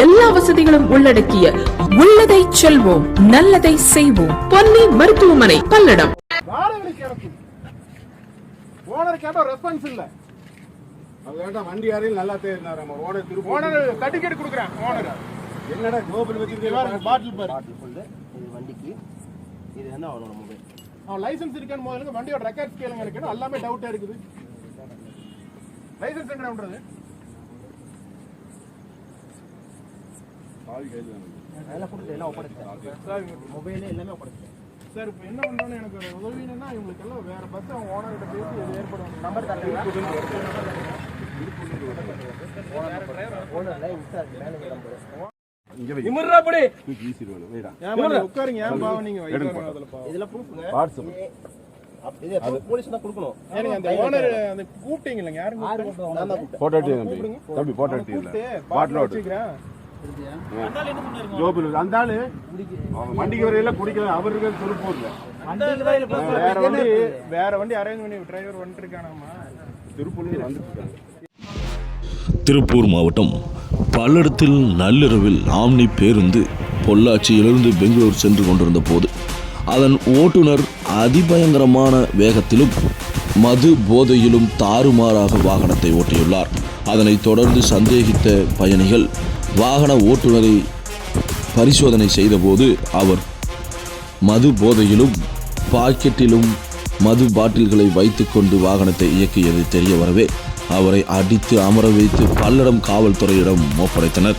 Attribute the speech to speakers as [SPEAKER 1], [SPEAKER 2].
[SPEAKER 1] எல்லா வசதிகளும் உள்ளடக்கிய உள்ளதை செல்வோம் நல்லதை செய்வோம். பொன்னி மருத்துவமனை பல்லடம்.
[SPEAKER 2] ஓனர் கேட்டா ரெஸ்பான்ஸ் இல்ல.
[SPEAKER 3] வண்டி யாரையும் நல்லா தேடினார் நம்ம ஓனர் திருப்பி
[SPEAKER 2] ஓனர் சர்டிபிகேட் கொடுக்குறேன் ஓனர்.
[SPEAKER 3] என்னடா வச்சிருக்கீங்க?
[SPEAKER 2] பாட்டில் பாரு
[SPEAKER 4] பாட்டில் ஃபுல்லு இது வண்டிக்கு. இது வந்து அவனோட மொபைல்
[SPEAKER 2] அவன் லைசென்ஸ் இருக்கான்னு முதல்ல வண்டியோட ரெக்கார்ட்ஸ் கேளுங்க எனக்கு. எல்லாமே டவுட்டா இருக்குது. லைசென்ஸ் என்ன
[SPEAKER 4] அதெல்லாம் கொடுத்து எல்லாம் ஒப்படைச்சிட்டேன்
[SPEAKER 2] சார்
[SPEAKER 4] மொபைலு எல்லாமே ஒப்படைச்சிட்டேன்
[SPEAKER 2] சார் இப்போ என்ன பண்றோம்னு எனக்கு ஒரு உதவி வேணும்னா இவங்களுக்கு எல்லாம் வேற பஸ் அவங்க ஓனர் கிட்ட பேசி இது ஏற்படும்
[SPEAKER 4] நம்பர் தரீங்களா
[SPEAKER 2] உட்காருங்க ஏன் பாவம் நீங்க வைக்காங்க அதுல பாவம்.
[SPEAKER 4] இதெல்லாம் ப்ரூஃப்ங்க
[SPEAKER 3] வாட்ஸ்அப்
[SPEAKER 4] இது எப்போ போலீஸ் தான் கொடுக்கணும்.
[SPEAKER 2] ஏனுங்க அந்த ஓனர் அந்த கூப்பிட்டீங்க இல்லைங்க யாரும்
[SPEAKER 4] யாரு
[SPEAKER 2] கூப்பிட்டீங்க?
[SPEAKER 4] கூப்பிட்டு நான் தான் கூப்பிட்டேன்
[SPEAKER 3] போட்டோ எடுத்து தம்பி தம்பி போட்டோ எடுத்து
[SPEAKER 2] கூப்பிட்டு
[SPEAKER 3] பாட்டில்
[SPEAKER 2] பாட்டில்
[SPEAKER 3] ஓட்டு
[SPEAKER 2] வச்சுக்கிறேன்
[SPEAKER 3] கோபுரம் அந்த ஆளு அவன் வண்டிக்கு வரையில குடிக்கல அவருக்கு துருப்பு இல்லை
[SPEAKER 2] வேற வண்டி வேற வண்டி அரேஞ்ச் பண்ணி டிரைவர் வந்துட்டு இருக்கானாமா
[SPEAKER 3] திருப்பூர்ல வந்துட்டு இருக்காங்க
[SPEAKER 5] திருப்பூர் மாவட்டம் பல்லடத்தில் நள்ளிரவில் ஆம்னி பேருந்து பொள்ளாச்சியிலிருந்து பெங்களூர் சென்று கொண்டிருந்த போது அதன் ஓட்டுநர் அதிபயங்கரமான வேகத்திலும் மது போதையிலும் தாறுமாறாக வாகனத்தை ஓட்டியுள்ளார். அதனைத் தொடர்ந்து சந்தேகித்த பயணிகள் வாகன ஓட்டுநரை பரிசோதனை செய்தபோது அவர் மது போதையிலும் பாக்கெட்டிலும் மது பாட்டில்களை வைத்துக்கொண்டு வாகனத்தை இயக்கியது தெரிய வரவே அவரை அடித்து அமர வைத்து பல்லடம் காவல்துறையிடம் ஒப்படைத்தனர்.